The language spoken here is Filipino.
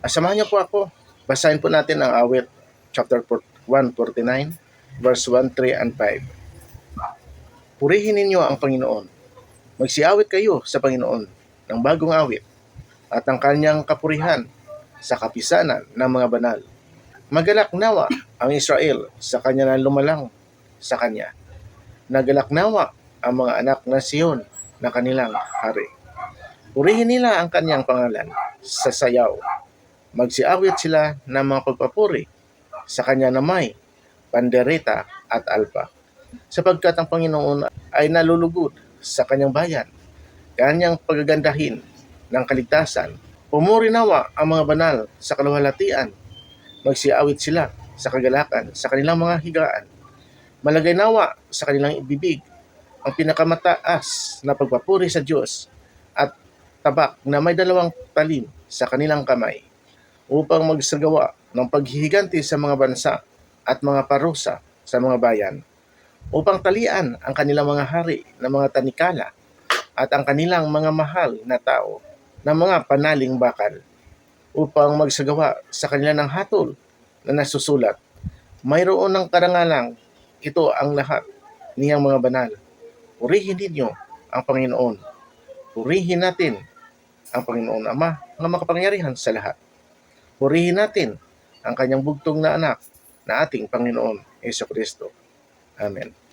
Asamahan niyo po ako. Basahin po natin ang awit chapter 149 verse 1, 3, and 5. Purihin ninyo ang Panginoon. Magsiawit kayo sa Panginoon ng bagong awit at ang kanyang kapurihan sa kapisanan ng mga banal. Magalak nawa ang Israel sa kanya na lumalang sa kanya. Nagalak nawa ang mga anak ng Siyon na kanilang hari. Purihin nila ang kanyang pangalan sa sayaw. Magsiawit sila ng mga pagpapuri sa kanya na may pandereta at alpa. Sapagkat ang Panginoon ay nalulugod sa kanyang bayan, kanyang pagagandahin ng kaligtasan. Pumuri nawa ang mga banal sa kaluhalatian. Magsiawit sila sa kagalakan sa kanilang mga higaan. Malagay nawa sa kanilang ibibig ang pinakamataas na pagpapuri sa Diyos at tabak na may dalawang talim sa kanilang kamay upang magsagawa ng paghihiganti sa mga bansa at mga parusa sa mga bayan upang talian ang kanilang mga hari na mga tanikala at ang kanilang mga mahal na tao na mga panaling bakal upang magsagawa sa kanila ng hatol na nasusulat. Mayroon ng karangalang ito ang lahat niyang mga banal. Purihin ninyo ang Panginoon. Purihin natin ang Panginoon Ama na makapangyarihan sa lahat. Purihin natin ang kanyang bugtong na anak na ating Panginoon Yeso Kristo. Amen.